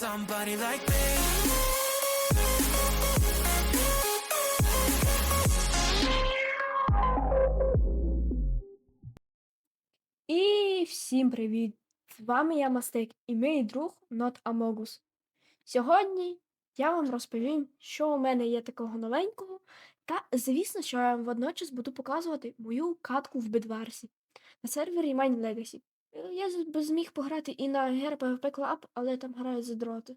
Somebody like me. І всім привіт! З вами я Мастик і мій друг Not Amogus. Сьогодні я вам розповім, що у мене є такого новенького, та звісно, що я вам водночас буду показувати мою катку в Бедварсі на сервері Mine Legacy. Е, Я би зміг пограти і на PvP Club, але там грають задроти.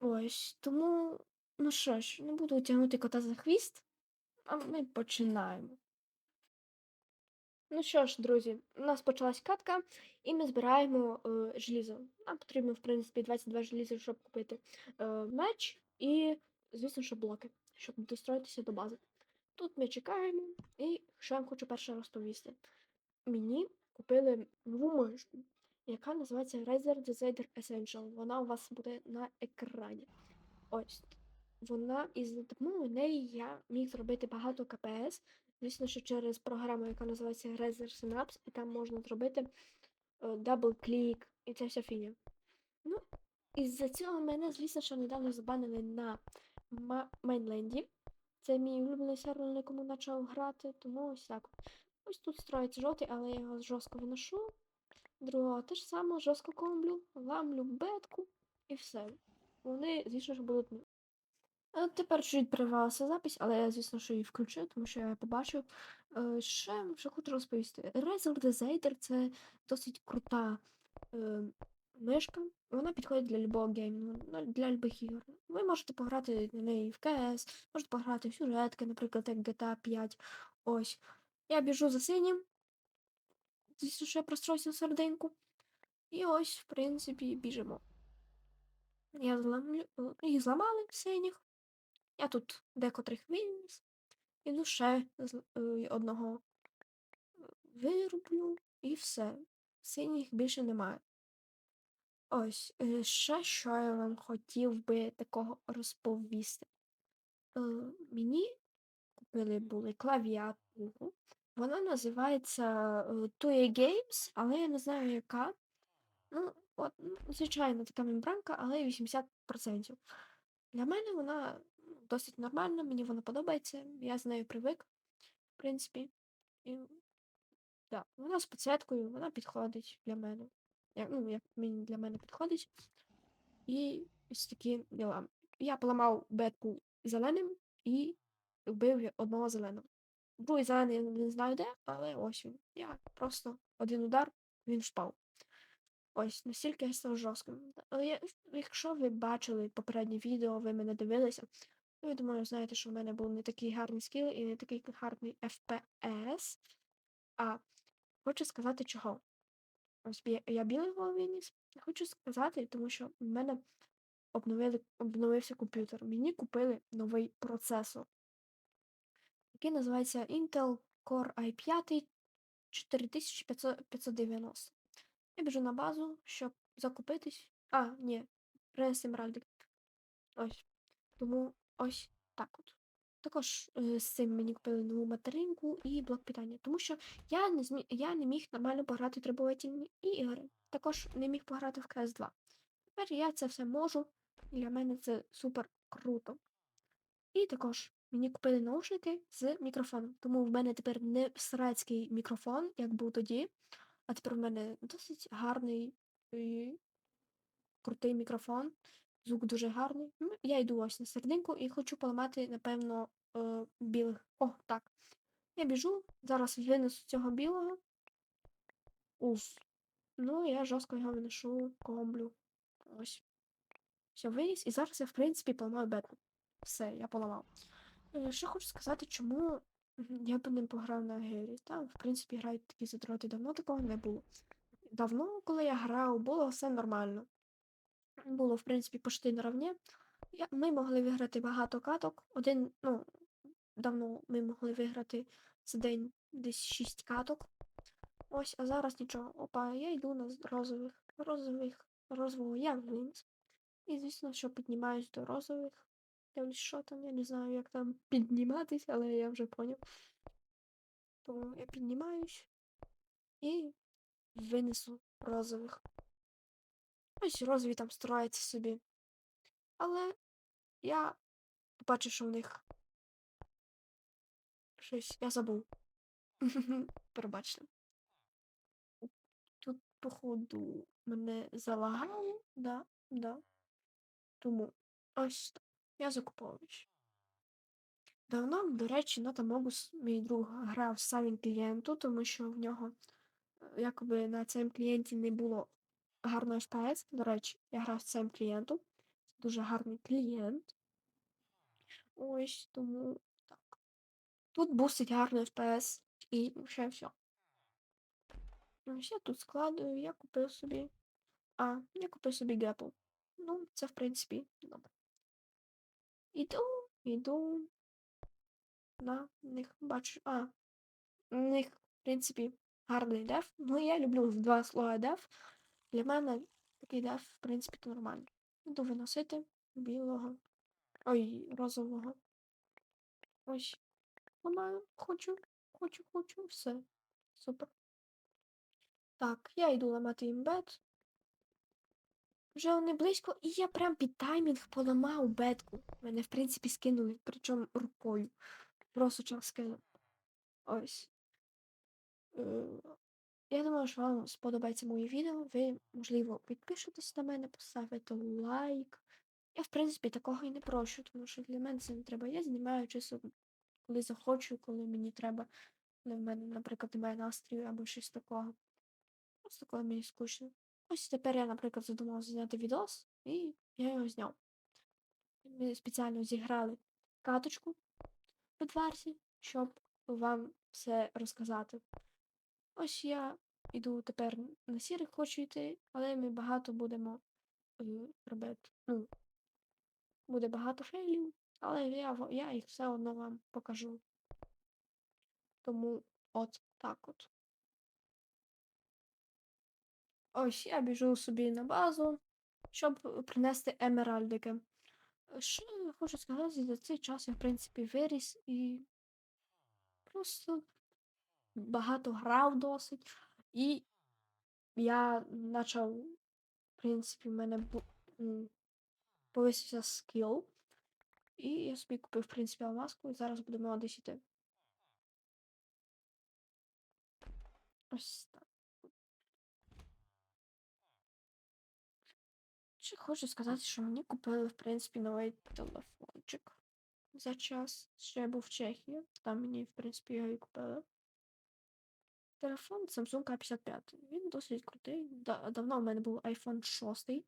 Ось, тому, ну що ж, не буду тягнути кота за хвіст, а ми починаємо. Ну що ж, друзі, у нас почалась катка, і ми збираємо е, желізо. Нам потрібно, в принципі, 22 желіза, щоб купити е, меч і, звісно, що блоки, щоб достроїтися до бази. Тут ми чекаємо, і що я вам хочу перше розповісти. Мені купили нову мишку, яка називається Razer Decider Essential. Вона у вас буде на екрані. Ось. Вона із допомогою неї я міг зробити багато КПС. Звісно, що через програму, яка називається Razer Synapse, і там можна зробити дабл-клік і ця вся фіня. Ну, із-за цього мене, звісно, що недавно забанили на Ма- Майнленді. Це мій улюблений сервер, на якому почав грати, тому ось так. Ось тут строїться жовтий, але я його жорстко виношу. Другого те ж саме, жорстко комблю, ламлю бетку і все. Вони, звісно, що будуть. ну, Е, Тепер чуть перервалася запись, але я, звісно, що її включу, тому що я побачив. Е, Ще що хочу розповісти. Razer Decider це досить крута е, мишка. Вона підходить для любого геймінгу, ну, для любих ігор. Ви можете пограти на неї в КС, можете пограти в сюжетки, наприклад, як GTA 5. Ось. Я біжу за синім. Звісно, що я простроюся серединку. І ось, в принципі, біжимо. Я зламлю... їх зламали синіх. Я тут декотрих виніс. Іду ще е, одного вирублю і все. Синіх більше немає. Ось, е, ще що я вам хотів би такого розповісти. Е, Мені купили були клавіатуру. Вона називається е, Games, але я не знаю яка. Ну, от, ну, звичайно, така мембранка, але 80%. Для мене вона ну, досить нормальна, мені вона подобається, я з нею привик, в принципі. І, да, вона з підсвіткою, вона підходить для мене. Як, ну, як мені для мене підходить. І ось такі діла. Я поламав бетку зеленим і вбив одного зеленого. Другий зелений не знаю де, але ось він. Я просто один удар, він впав. Ось, настільки я став жорстким. Але якщо ви бачили попереднє відео, ви мене дивилися, то я думаю, знаєте, що в мене був не такий гарний скіл і не такий гарний FPS. А хочу сказати чого. Ось я білий виніс. Хочу сказати, тому що в мене обновили, обновився комп'ютер. Мені купили новий процесор, який називається Intel Core i5 4590. Я біжу на базу, щоб закупитись. А, ні, принести Емральдик. Ось. Тому ось так от. Також е, з цим мені купили нову материнку і блок питання. Тому що я не змі... я не міг нормально пограти в требувательні ігри. Також не міг пограти в cs 2 Тепер я це все можу. Для мене це супер круто. І також мені купили наушники з мікрофоном. Тому в мене тепер не срецький мікрофон, як був тоді. А тепер в мене досить гарний і крутий мікрофон. Звук дуже гарний. Ну, я йду ось на серединку і хочу поламати, напевно, е, білих. О, так. Я біжу, зараз винесу цього білого. Уф. Ну, я жорстко його виношу, комблю. Ось. Все, виніс. І зараз я, в принципі, поламаю бетку. Все, я поламав. Е, Що хочу сказати, чому я б не пограв на гері. Там, в принципі, грають такі задроти давно такого не було. Давно, коли я грав, було все нормально. Було, в принципі, почти наравні. Ми могли виграти багато каток. Один, ну, давно ми могли виграти за день десь 6 каток. Ось, а зараз нічого. Опа, я йду на розових. Розових, розового я вниз. І, звісно, що піднімаюсь до розових. Дивлюсь, що там, я не знаю, як там підніматись, але я вже поняв. Тому я піднімаюсь і винесу розових. Ось розові там строяться собі. Але я бачу, що в них щось я забув. Пробачте. Тут, походу, мене залагало, да, да. Тому ось так. Я закуповуюсь. Давно, до речі, на Тамогус мій друг грав самим клієнту, тому що в нього е, якоби на цьому клієнті не було гарного FPS. До речі, я грав з цим клієнтом. Дуже гарний клієнт. Ось тому так. Тут бусить гарний FPS і ще все. Ось я тут складую, я купив собі. А, я купив собі гепл. Ну, це в принципі добре. Іду, іду. На них бачу. А, у них, в принципі, гарний деф. Ну, я люблю два слова деф. Для мене такий деф, в принципі, нормально. Іду виносити білого. Ой, розового. Ось. Ламаю, хочу, хочу, хочу, все. Супер. Так, я йду ламати імбет. Вже вони близько, і я прям під таймінг поламав бетку. Мене, в принципі, скинули, причому рукою. Просто час скинув. Ось. Е, Я думаю, що вам сподобається моє відео. Ви, можливо, підпишетесь на мене, поставите лайк. Я, в принципі, такого і не прошу, тому що для мене це не треба. Я знімаю чисто, коли захочу, коли мені треба. Коли в мене, наприклад, немає настрою або щось такого. Просто коли мені скучно. Ось тепер я, наприклад, задумався зняти відос, і я його зняв. Ми спеціально зіграли каточку в Едварсі, щоб вам все розказати. Ось я йду тепер на сірих, хочу йти, але ми багато будемо е, робити. Ну, буде багато фейлів, але я, я їх все одно вам покажу. Тому от так от. Ось я біжу собі на базу, щоб принести емеральдики. Що я хочу сказати, за цей час я, в принципі, виріс і просто багато грав досить. І я почав, в принципі, в мене повисився скіл. І я собі купив, в принципі, алмазку, і зараз будемо десь йти. Ось так. Ще хочу сказати, що мені купили, в принципі, новий телефончик за час. Ще я був в Чехії, там мені, в принципі, його і купили. Телефон Samsung A55. Він досить крутий. Да- давно в мене був iPhone 6.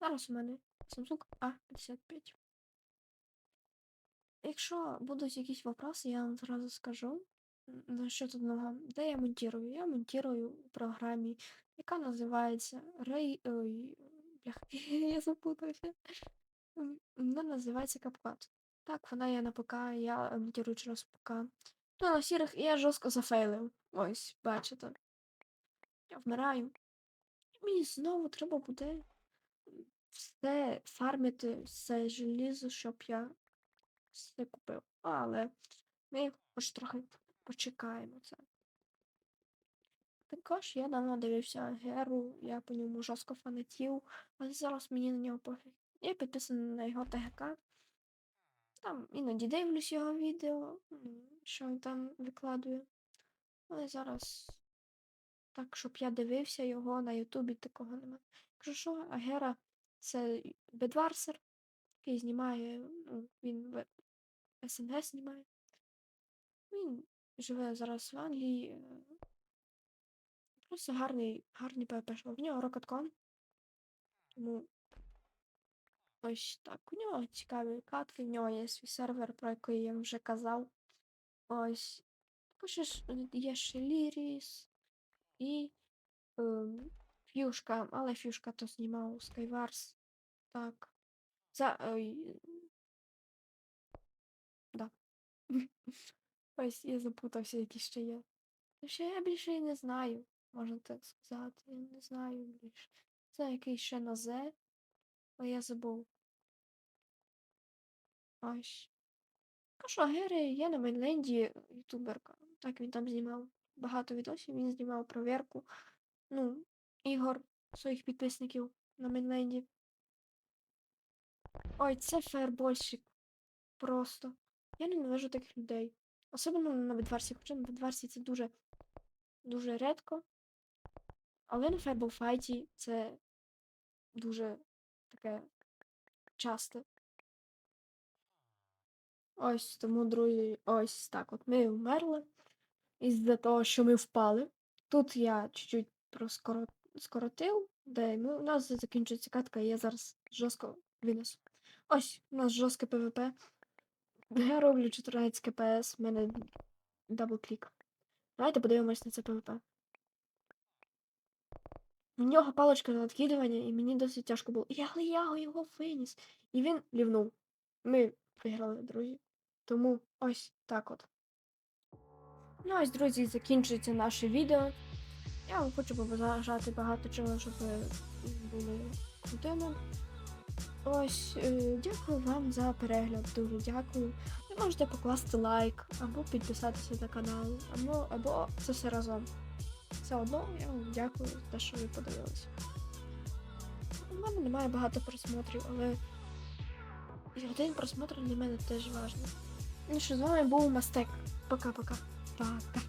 Зараз у мене Samsung A55. Якщо будуть якісь вопроси, я вам зразу скажу. М, Насчет одного, де я монтирую? Я монтирую у програмі, яка називається Ray... Ой, блях, я запутався. Вона називається CapCut. Так, вона є на ПК, я монтирую через ПК. Ну, на сірих я жорстко зафейлив. Ось, бачите. Я вмираю. Мені знову треба буде все фармити, все желізо, щоб я все купив. Але ми хоч трохи почекаємо це. Також я давно дивився Геру, я по ньому жорстко фанатів, але зараз мені на нього пофіг. Я підписаний на його ТГК. Там іноді дивлюсь його відео, що він там викладує. Але зараз так, щоб я дивився його на Ютубі, такого немає. Якщо що, Агера це бедварсер, який знімає, ну, він в СНГ знімає. Він живе зараз в Англії. Е, Просто гарний, гарний ПВП. В нього Rocket.com. Тому ось так. У нього цікаві катки, в нього є свій сервер, про який я вже казав. Ось. Також є ще Ліріс і ем, Фюшка, але Фюшка то знімав Skywars. Так. За. Ой. Да. Ось я запутався, які ще є. Ще я більше і не знаю, можна так сказати. Я не знаю більше. Це який ще на З, але я забув. Ось. А що, Гери є на Мейнленді ютуберка. Так він там знімав багато відосів. Він знімав проверку. Ну, ігор своїх підписників на Мейнленді. Ой, це фаербольщик. Просто. Я ненавижу таких людей. Особливо на Бедварсі, хоча на Бедварсі це дуже дуже рідко. Але на фаерболфайті це дуже таке часто. Ось тому, друзі, ось так. От ми вмерли із-за того, що ми впали. Тут я чуть-чуть проскоро... скоротив, де ми... у нас закінчується катка, і я зараз жорстко винесу. Ось, у нас жорстке ПВП. Я роблю 14 КПС, в мене дабл-клік. Давайте подивимось на це ПВП. У нього паличка на відкидування, і мені досить тяжко було. І Але я його виніс. І він лівнув. Ми виграли, друзі. Тому ось так от. Ну ось, друзі, закінчується наше відео. Я вам хочу побажати багато чого, щоб ви були крутими. Ось, е, дякую вам за перегляд. Дуже дякую. Ви можете покласти лайк, або підписатися на канал, або, або це все разом. Все одно я вам дякую за те, що ви подивилися. У мене немає багато просмотрів, але і один просмотр для мене теж важливий. Ну що, з вами був Мастек. Пока-пока. Пока.